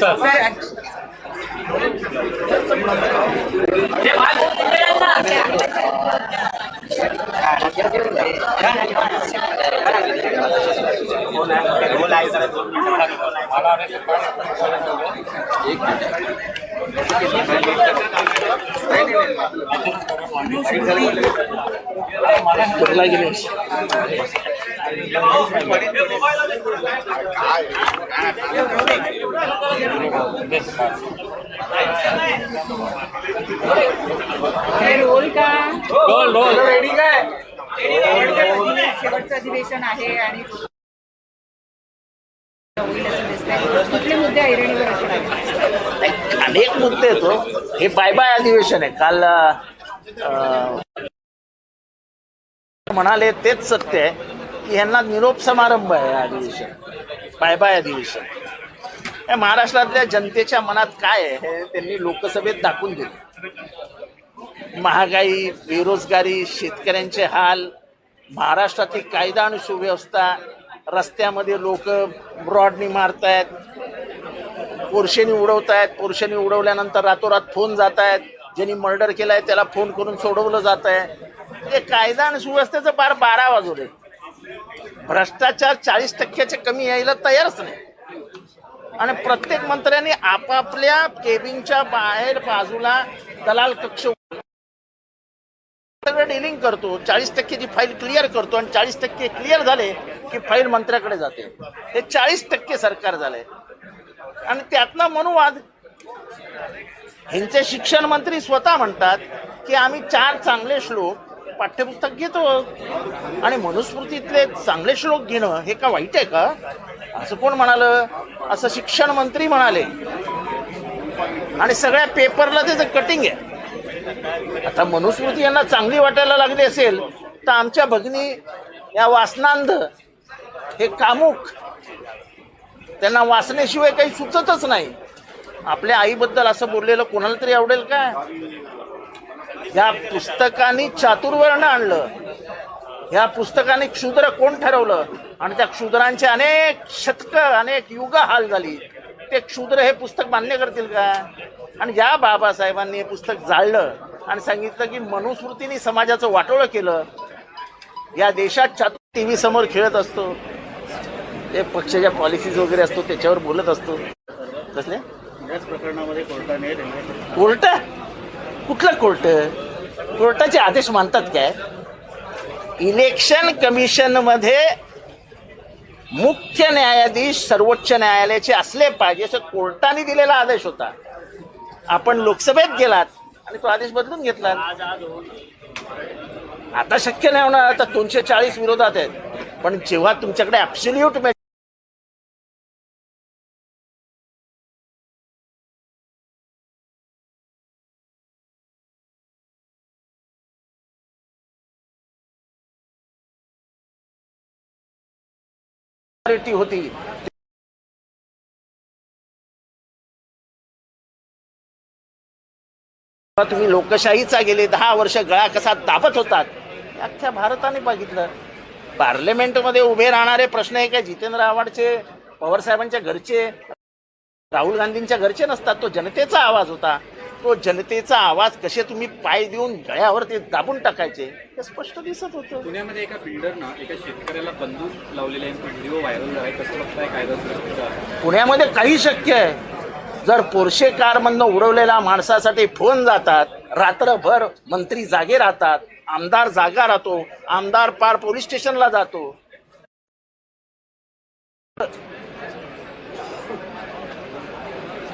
मला रोल का role role ready काय शेवटचं अधिवेशन आहे आणि होईल असं दिसतंय कुठले मुद्दे ऐरणीवर असणार आहेत? अनेक मुद्दे आहेत हो. हे बाय बाय अधिवेशन आहे. काल म्हणाले तेच सत्य आहे की ह्यांना निरोप समारंभ आहे अधिवेशन. बाय बाय अधिवेशन. या महाराष्ट्रातल्या जनतेच्या मनात काय आहे हे त्यांनी लोकसभेत दाखवून दिले. महागाई बेरोजगारी शेतकऱ्यांचे हाल महाराष्ट्रातील कायदा आणि सुव्यवस्था रस्त्यामध्ये लोक ब्रॉडनी मारतायत पोरशेनी उडवतायत पोरशेनी उडवल्यानंतर रातोरात फोन जात आहेत ज्यांनी मर्डर केलाय त्याला फोन करून सोडवलं जात आहे हे कायदा आणि सुव्यवस्थेचं पार बारा वाजवले. भ्रष्टाचार चाळीस टक्क्याच्या कमी यायला तयारच नाही. आणि प्रत्येक मंत्र्यांनी आपापल्या केबिनच्या बाहेर बाजूला दलाल कक्ष सगळं डिलिंग करतो. चाळीस टक्केची फाईल क्लिअर करतो आणि चाळीस टक्के क्लिअर झाले की फाईल मंत्र्याकडे जाते. हे चाळीस टक्के सरकार झालंय. आणि त्यातनं मनुवाद. ह्यांचे शिक्षण मंत्री स्वतः म्हणतात की आम्ही चार चांगले श्लोक पाठ्यपुस्तक घेतो आणि मनुस्मृतीतले चांगले श्लोक घेणं हे का वाईट आहे का? असं कोण म्हणालं? असं शिक्षण मंत्री म्हणाले. आणि सगळ्या पेपरला त्याचं कटिंग आहे. आता मनुस्मृती यांना चांगली वाटायला लागली असेल तर आमच्या भगिनी या वासनांध हे कामुक त्यांना वाचण्याशिवाय काही सुचतच नाही. आपल्या आईबद्दल असं बोललेलं कोणाला तरी आवडेल का? ह्या पुस्तकाने चातुर्वर्ण आणलं. ह्या पुस्तकाने क्षुद्र कोण ठरवलं? आणि त्या क्षुद्रांचे अनेक शतक अनेक युग हाल झाली. ते क्षुद्र हे पुस्तक मान्य करतील का? आणि ज्या बाबासाहेबांनी हे पुस्तक जाळलं आणि सांगितलं की मनुस्मृतीने समाजाचं वाटोळं केलं. या देशात चातुर टीव्ही समोर खेळत असतो. ते पक्षाच्या पॉलिसीज वगैरे असतो त्याच्यावर बोलत असतो. कसले? याच प्रकरणामध्ये कोर्टाने कोर्ट? कुठलं कोर्ट? कोर्टाचे आदेश मानतात काय? इलेक्शन कमिशनमध्ये मुख्य न्यायाधीश सर्वोच्च न्यायालयाचे असले पाहिजे असं कोर्टाने दिलेला आदेश होता. आपण लोकसभेत गेलात आणि तो आदेश बदलून घेतला. आता शक्य नाही होणार आता दोनशे चाळीस विरोधात आहेत. पण जेव्हा तुमच्याकडे ऍब्सोल्यूट होती. तुम्ही लोकशाहीचा गेले दहा वर्ष गळा कसा दाबत होतात अख्ख्या भारताने बघितलं. पार्लमेंटमध्ये उभे राहणारे प्रश्न हे काय जितेंद्र आव्हाडचे पवार साहेबांच्या घरचे राहुल गांधींच्या घरचे नसतात तो जनतेचा आवाज होता. तो जनतेचा आवाज कसे तुम्ही पाय देऊन गळ्यावर ते दाबून टाकायचे हे स्पष्ट दिसत होतं. पुण्यामध्ये एका बिल्डरनं एका शेतकऱ्याला बंदूक लावलेला व्हिडिओ व्हायरल झालाय. कसं बघताय कायदा पुण्यामध्ये काही शक्य आहे. जर पोरशे कारमधनं उडवलेल्या माणसासाठी फोन जातात रात्रभर मंत्री जागे राहतात आमदार जागा राहतो आमदार पार पोलीस स्टेशनला जातो.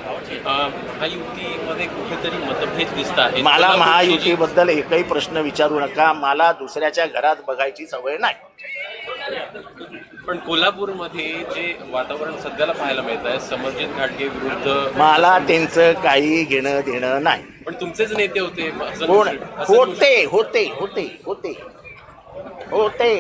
महायुतीमध्ये कुठेतरी मतभेद दिसत आहे मला महायुतीबद्दल एकही प्रश्न विचारू नका. मला दुसऱ्याच्या घरात बघायची सवय नाही. पण कोल्हापूरमध्ये जे वातावरण सध्याला पाहायला मिळत आहे समरजित घाटगे विरुद्ध मला त्यांचं काही घेणं देणं नाही. पण तुमचेच नेते होते कोण. होते होते होते होते. होते.